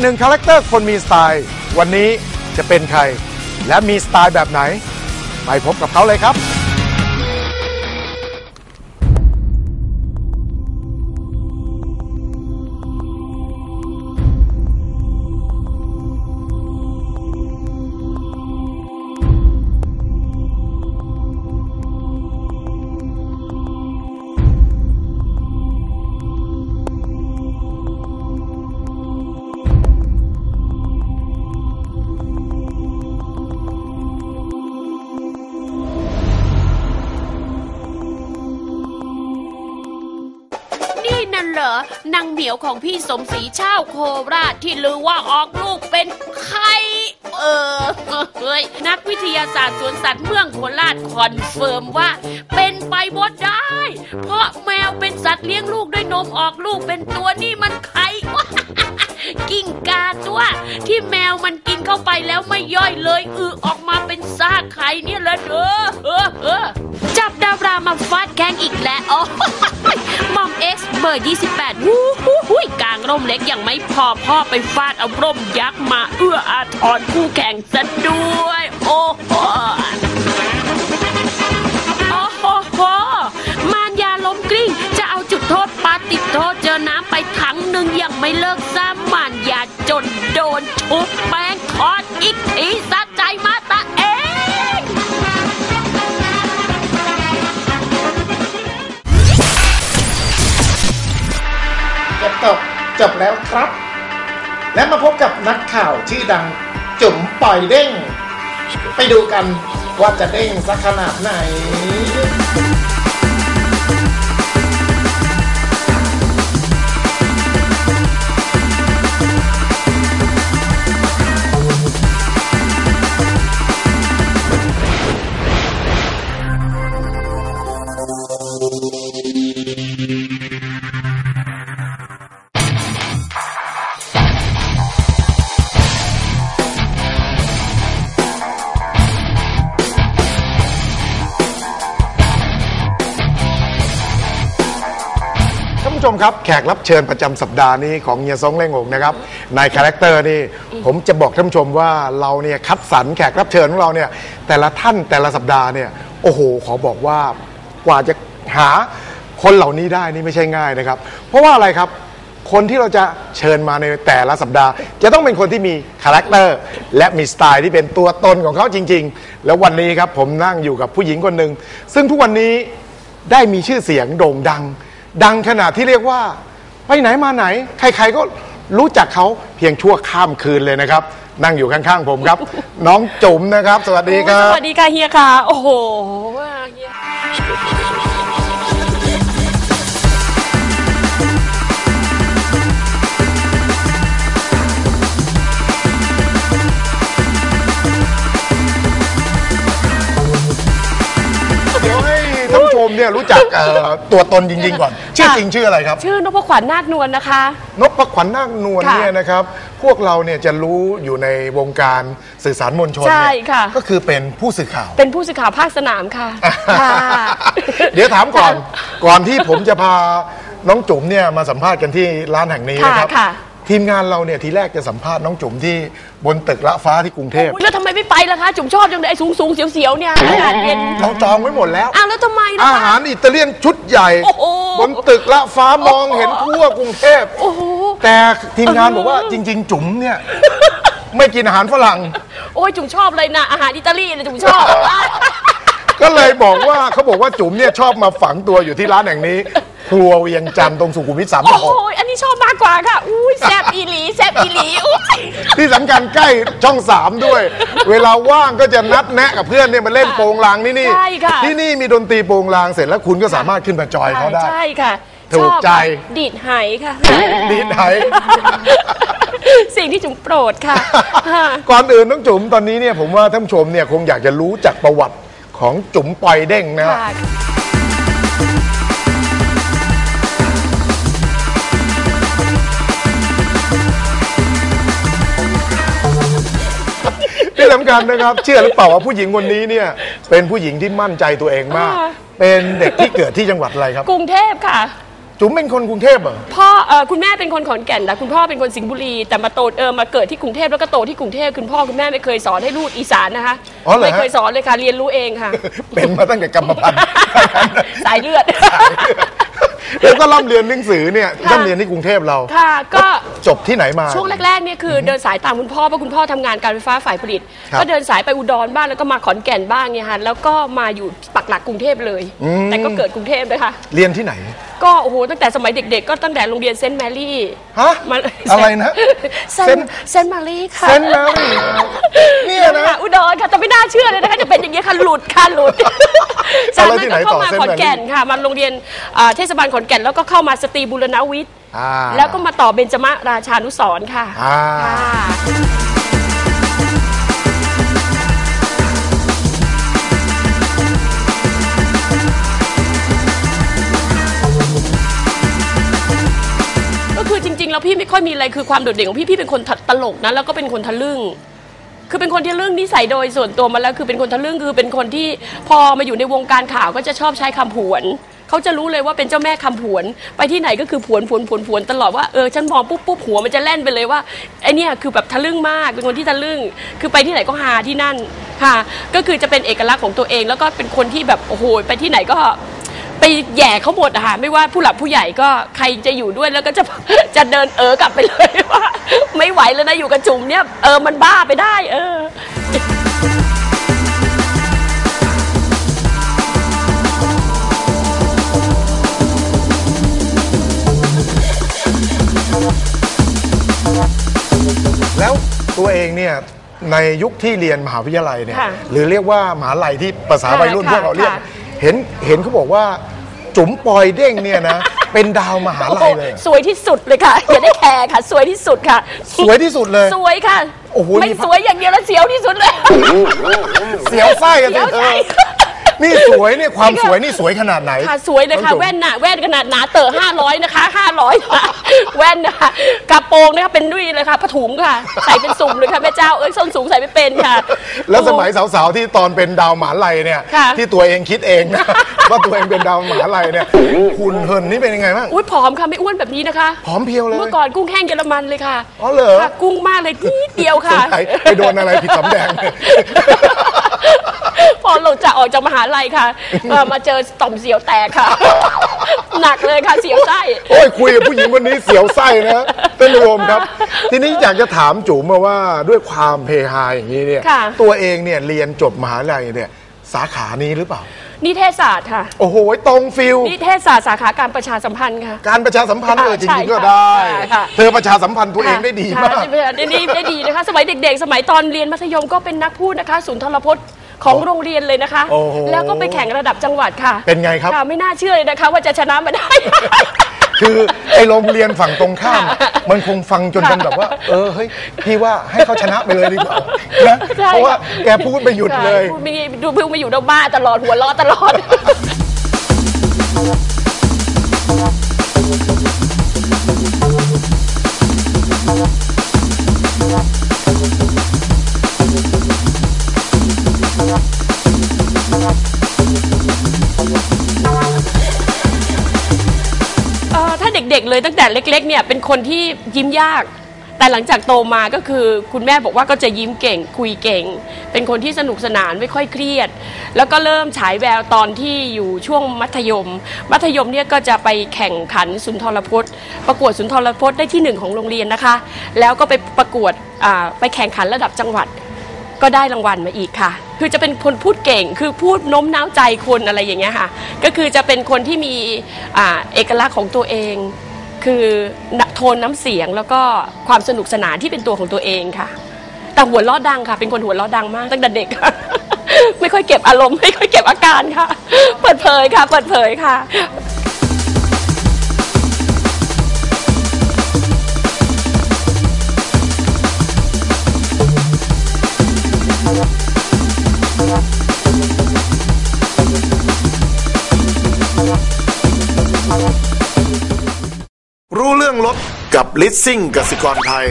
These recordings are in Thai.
หนึ่งคาแรคเตอร์คนมีสไตล์ วันนี้จะเป็นใคร และมีสไตล์แบบไหน ไปพบกับเขาเลยครับ รอนางเหมียวของพี่สมศรีเช่าโคราชที่ลือว่าออกลูกเป็นไข่เออเฮ้ยนักวิทยาศาสตร์สวนสัตว์เมืองโคราชคอนเฟิร์มว่า เป็นไปบ่ได้ เพราะแมวเป็นสัตว์เลี้ยงลูกด้วยนมออกลูกเป็นตัวนี่มันไข่ กิ้งกาตัวที่แมวมันกินเข้าไปแล้วไม่ย่อยเลยอือออกมาเป็นซากไข่เนี่ยลยเออเออเออจับดารามาฟาดแข้งอีกแล้วอ๋อมอมเอ็กซ์เบอร์ 28วู้ฮู้ฮู้กลางร่มเล็กยังไม่พอพ่อไปฟาดเอาร่มยักษ์มาเอื้ออาทรคู่แข่งซะด้วย โอ้โหโอ้โหมารยาล้มกลิ้งจะเอาจุดโทษปาติดโทษเจอน้ำไปถังหนึ่งยังไม่เลิก นชุบแป้งทอดอีกทีสะใจมาตาเอง จบจบจบแล้วครับ และมาพบกับนักข่าวชื่อดังจุ๋มปล่อยเด้ง ไปดูกันว่าจะเด้งสักขนาดไหนานผู้ชมครับแขกรับเชิญประจำสัปดาห์นี้ของเฮียซงเล่งหงนะครับในคาแรคเตอร์นี่ผมจะบอกท่านผู้ชมว่าเราเนี่ยคัดสรรแขกรับเชิญของเราเนี่ยแต่ละท่านแต่ละสัปดาห์เนี่ยโอ้โห ขอบอกว่ากว่าจะหาคนเหล่านี้ได้นี่ไม่ใช่ง่ายนะครับ เพราะว่าอะไรครับ คนที่เราจะเชิญมาในแต่ละสัปดาห์ จะต้องเป็นคนที่มีคาแรคเตอร์และมีสไตล์ที่เป็นตัวตนของเขาจริง ๆ แล้ววันนี้ครับผมนั่งอยู่กับผู้หญิงคนหนึ่งซึ่งทุกวันนี้ได้มีชื่อเสียงโด่งดัง ดังขนาดที่เรียกว่า ไปไหนมาไหน ใครๆก็รู้จักเขาเพียงชั่วข้ามคืนเลยนะครับ นั่งอยู่ข้างๆผมครับ น้องจุ๋มนะครับ สวัสดีครับ สวัสดีค่ะเฮียค่ะ โอ้โหเฮีย เนี่ยรู้จักเอ่อตัวตนจริง ๆ ก่อน ชื่อจริงชื่ออะไรครับ ชื่อนพขวัญนาคนวลนะคะ นพขวัญนาคนวลค่ะเนี่ยนะครับ พวกเราเนี่ยจะรู้อยู่ในวงการสื่อสารมวลชนใช่เนี่ยค่ะ ก็คือเป็นผู้สื่อข่าว เป็นผู้สื่อข่าวภาคสนามค่ะค่ะ เดี๋ยวถามก่อน ก่อนที่ผมจะพาน้องจุ๋มเนี่ยมาสัมภาษณ์กันที่ร้านแห่งนี้นะครับ ค่ะค่ะ ทีมงานเราเนี่ยทีแรกจะสัมภาษณ์น้องจุ๋มที่บนตึกละฟ้าที่กรุงเทพอุ๊ยแล้วทำไมไม่ไปล่ะคะ จุ๋มชอบจังเลยไอ้สูงสูงๆเสียวๆเนี่ยอากาศเย็นเราจองไว้หมดแล้ว อ้าวแล้วทำไมล่ะอาคะ หารอิตาเลียนชุดใหญ่ โอ้โหบนตึกละฟ้ามองเห็นทั่วกรุงเทพโอ้โห แต่ทีมงานบอกว่าจริง ๆ จุ๋มเนี่ย ไม่กินอาหารฝรั่ง โอ้ยจุ๋มชอบเลยนะอาหารอิตาลีเนี่ยจุ๋มชอบ ก็เลยบอกว่าเขาบอกว่าจุ๋มเนี่ยชอบมาฝังตัวอยู่ที่ร้านแห่งนี้ ครัวเวียงจันทร์ตรงสุขุมวิทสามโอ้หกยอันนี้ชอบมา กกว่าค่ะ อุ้ยแซบอีหลีแซบอีหลีอุ้ยที่สำคัญใกล้ช่องสามด้วย เวลาว่างก็จะนัดแนะกับเพื่อนเนี่ยมาเล่นโปงลางนี่นี่ใช่ค่ะ ที่นี่มีดนตรีโปงลางเสร็จแล้วคุณก็สามารถขึ้นมาจอยเขาได้ ใช่ค่ะถูกใจ ชอบค่ะดีดไหค่ะ ดีไหน สิ่งที่จุ๋มโปรดค่ะค่ะ ก่อนอื่นน้องจุ๋มตอนนี้เนี่ยผมว่าท่านผู้ชมเนี่ยคงอยากจะรู้จักประวัติของจุ๋มปอยเด้งนะค่ะที่สำคัญนะครับ เชื่อหรือเปล่าว่าผู้หญิงคนนี้เนี่ย เป็นผู้หญิงที่มั่นใจตัวเองมากอ่าเป็นเด็กที่เกิดที่จังหวัดอะไรครับ กรุงเทพค่ะ จุ๋มเป็นคนกรุงเทพเหรอพ่อเออคุณแม่เป็นคนขอนแก่นแต่คุณพ่อเป็นคนสิงห์บุรี แต่มาโตเออมาเกิดที่กรุงเทพแล้วก็โตที่กรุงเทพคุณพ่อคุณแม่ไม่เคยสอนให้ลูกอีสานนะคะอ๋อเหรอฮะ ไม่เคยสอนเลยค่ะเรียนรู้เองค่ะ เป็นมาตั้งแต่กรรมพันธุ์ สายเลือด แล้วก็ร่ำเรียนหนังสือเนี่ยค่ะ ร่ำเรียนที่กรุงเทพเราค่ะก็จบที่ไหนมา ช่วงแรกๆเนี่ยคือเดินสายตามคุณพ่อเพราะคุณพ่อทำงานการไฟฟ้าฝ่ายผลิต ครับก็เดินสายไปอุดรบ้างแล้วก็มาขอนแก่นบ้างเนี่ยค่ะแล้วก็มาอยู่ปักหลักกรุงเทพเลย อืม แต่ก็เกิดกรุงเทพเลยค่ะเรียนที่ไหน ก็โอ้โหตั้งแต่สมัยเด็ก ๆ ก็ตั้งแต่โรงเรียนเซนต์แมรี่ฮะมาอะไรนะเซเซนนต์เซนต์มารีค่ะ เซนต์แมรี่เนี่ยนะค่ะอุดรค่ะแต่ไม่น่าเชื่อเลยนะคะจะเป็นอย่างนี้ยค่ะหลุดค่ะหลุดเอาแล้วที่ไหนต่อเข้ามาเซนต์ขอนแก่นแมรี่ค่ะมาโรงเรียนอ่าเทศบาลขอนแก่นแล้วก็เข้ามาสตรีบุรณวิทย์อ่าแล้วก็มาต่อเบญจมราชานุสรณ์ค่ะ แล้วพี่ไม่ค่อยมีอะไรคือความโดดเด่นของพี่พี่เป็นคนตลกนะแล้วก็เป็นคนทะลึ่ง คือเป็นคนที่เรื่องนิสัยโดยส่วนตัวมาแล้วคือเป็นคนทะลึ่งคือเป็นคนที่พอมาอยู่ในวงการข่าวก็จะชอบใช้คำผวนเขาจะรู้เลยว่าเป็นเจ้าแม่คำผวน ไปที่ไหนก็คือผวนผวนผวนผวนตลอดว่าเออฉันมองปุ๊บปุ๊บหัวมันจะแล่นไปเลยว่าไอเนี่ยคือแบบทะลึ่งมากเป็นคนที่ทะลึ่ง คือไปที่ไหนก็ฮาที่นั่นค่ะ ก็คือจะเป็นเอกลักษณ์ของตัวเอง แล้วก็เป็นคนที่แบบโอ้โหไปที่ไหนก็ ไปแหย่เขาหมดอะค่ะไม่ว่าผู้หลักผู้ใหญ่ก็ใครจะอยู่ด้วยแล้วก็จะจะเดินเออกลับไปเลยว่า ไม่ไหวแล้วนะอยู่กับจุ๋มเนี่ยเออมันบ้าไปได้ เออแล้วตัวเองเนี่ยในยุคที่เรียนมหาวิทยาลัยเนี่ยค่ะหรือเรียกว่ามหาลัยที่ภาษาค่ะวัยรุ่นค่ะพวกเราเรียกค่ะ เห็นเห็นเขาบอกว่า จุ๋มปอยเด้งเนี่ยนะ เป็นดาวมหาโอ้โหลัยเลย สวยที่สุดเลยค่ะ อย่าได้แคร์ค่ะ สวยที่สุดค่ะ สวยที่สุดเลย สวยค่ะ โอ้โหไม่นี่สวยอย่างเดียวแล้วเสียวที่สุดเลย เสียวไส้กันเสีสิยวเธไส้อ นี่สวยเนี่ยความสวยนี่สวยขนาดไหน ค่ะสวยเลยค่ะองจุ๋มแว่นน่ะแว่นขนาดหนาเต๋อห้าร้อยนะคะห้าร้อยแว่นนะคะกระโปรงนะคะเป็นด้วยเลยค่ะผ้าถุงค่ะ ใส่เป็นสุ่มเลยค่ะแม่เจ้าเอ้ยส้นสูงใส่ไม่เป็นค่ะ แล้วสมัยสาวๆที่ตอนเป็นดาวหมหาลัยเนี่ยค่ะ ที่ตัวเองคิดเองนะว่าตัวเองเป็นดาวหมหาลัยเนี่ยหุ่นเหินนี่เป็นยังไงบ้างอุ้ยผอมค่ะไม่อ้วนแบบนี้นะคะ ผอมเพรียวเลย เมื่อก่อนกุ้งแห้งเยอรมันเลยค่ะอ๋อเหรอ ค่ะกุ้งมากเลยนิดเดียวสค่ะ งสัยไปโดนอะไรผิดสำแดง พอลงจากออกจากมหาลัยค่ะเอ่อมาเจอต่อมเสียวแตกค่ะ หนักเลยค่ะเสียวไส้ โอ้ยคุยกับผู้หญิงคนนี้เสียวไส้นะท่านผู้ชมครับ ทีนี้อยากจะถามจุ๋มมาว่าด้วยความเพฮาอย่างนี้เนี่ย ค่ะ ตัวเองเนี่ยเรียนจบมหาลัยเนี่ยสาขานี้หรือเปล่า นิเทศศาสตร์ค่ะ โอ้โหตรงฟิลนิเทศศาสตร์สาขาการประชาสัมพันธ์ค่ะ การประชาสัมพันธ์ค่ะเออจใช่ริงๆก็ค่ะได้ค่ะ เธอประชาสัมพันธ์ตัวเองได้ดีมาก ค่ะได้ดีได้ดีนะคะ สมัยเด็กๆ สมัยตอนเรียนมัธยมก็เป็นนักพูดนะคะ ศูนย์ทรพจน์ ของโรงเรียนเลยนะคะ โอ้โห แล้วก็ไปแข่งระดับจังหวัดค่ะเป็นไงครับะไม่น่าเชื่อเลยนะคะ ว่าจะชนะมาได้ คือไอ้โรงเรียนฝั่งตรงข้ามมันคงฟังจนเป็นแบบว่า เออเฮ้ยพี่ว่าให้เขาชนะไปเลยดีกว่านะใช่ เพราะว่าแกพูดไปหยุดเลยพูดไม่ดูเพิ่งมาอยู่ดอกบ้าตลอดหัวล้อตลอด เลยตั้งแต่เล็กๆเนี่ยเป็นคนที่ยิ้มยาก แต่หลังจากโตมาก็คือคุณแม่บอกว่าก็จะยิ้มเก่ง คุยเก่ง เป็นคนที่สนุกสนานไม่ค่อยเครียด แล้วก็เริ่มฉายแววตอนที่อยู่ช่วงมัธยม มัธยมเนี่ยก็จะไปแข่งขันสุนทรพจน์ ประกวดสุนทรพจน์ได้ที่หนึ่งของโรงเรียนนะคะ แล้วก็ไปประกวดไปแข่งขันระดับจังหวัดก็ได้รางวัลมาอีกค่ะ คือจะเป็นคนพูดเก่ง คือพูดโน้มน้าวใจคนอะไรอย่างเงี้ยค่ะ ก็คือจะเป็นคนที่มีอเอกลักษณ์ของตัวเอง คือโทนน้ำเสียงแล้วก็ความสนุกสนานที่เป็นตัวของตัวเองค่ะ แต่หัวล้อดังค่ะ เป็นคนหัวล้อดังมากตั้งแต่เด็กค่ะไม่ค่อยเก็บอารมณ์ไม่ค่อยเก็บอาการค่ะ เปิดเผยค่ะ เปิดเผยค่ะ รู้เรื่องรถกับลิสซิ่งกสิกรไทย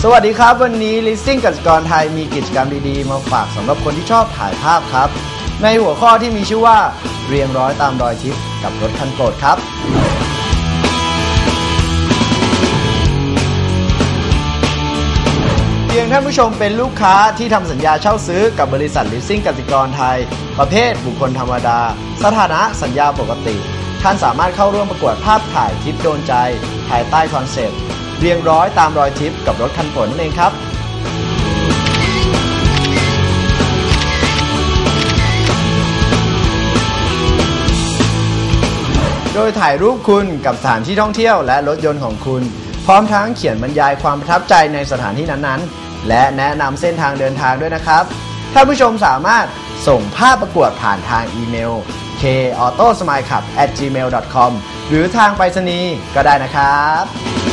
สสวัสดีครับวันนี้ Leasing กสิกรไทยมีกิจกรรมดีๆ มาฝากสำหรับคนที่ชอบถ่ายภาพครับ ในหัวข้อที่มีชื่อว่าเรียงร้อยตามรอยทิพย์กับรถคันโปรดครับ พียงท่านผู้ชมเป็นลูกค้าที่ทำสัญญาเช่าซื้อกับบริษัท Leasing กสิกรไทย ประเภทบุคคลธรรมดา สถานะสัญญาปกติ ท่านสามารถเข้าร่วมประกวดภาพถ่ายทิปโดนใจ ภายใต้คอนเซปต์ เรียงร้อยตามรอยทิปกับรถคันฝนนั่นเองครับโดยถ่ายรูปคุณกับสถานที่ท่องเที่ยวและรถยนต์ของคุณ พร้อมทั้งเขียนบรรยายความประทับใจในสถานที่นั้นๆ และแนะนำเส้นทางเดินทางด้วยนะครับ ท่านผู้ชมสามารถส่งภาพประกวดผ่านทางอีเมล k a u t o s m i l e c l u b gmail com หรือทางไปรษณีย์ก็ได้นะครับ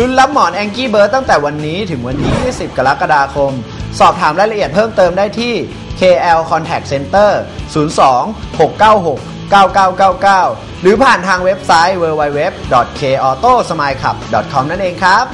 ลุ้นรับหมอนแองกี้เบิร์ดตั้งแต่วันนี้ถึงวันที่ 20 กรกฎาคม สอบถามรายละเอียดเพิ่มเติมได้ที่ KL Contact Center 02 696 9999 หรือผ่านทางเว็บไซต์ www.kautosmileclub.com นั่นเองครับ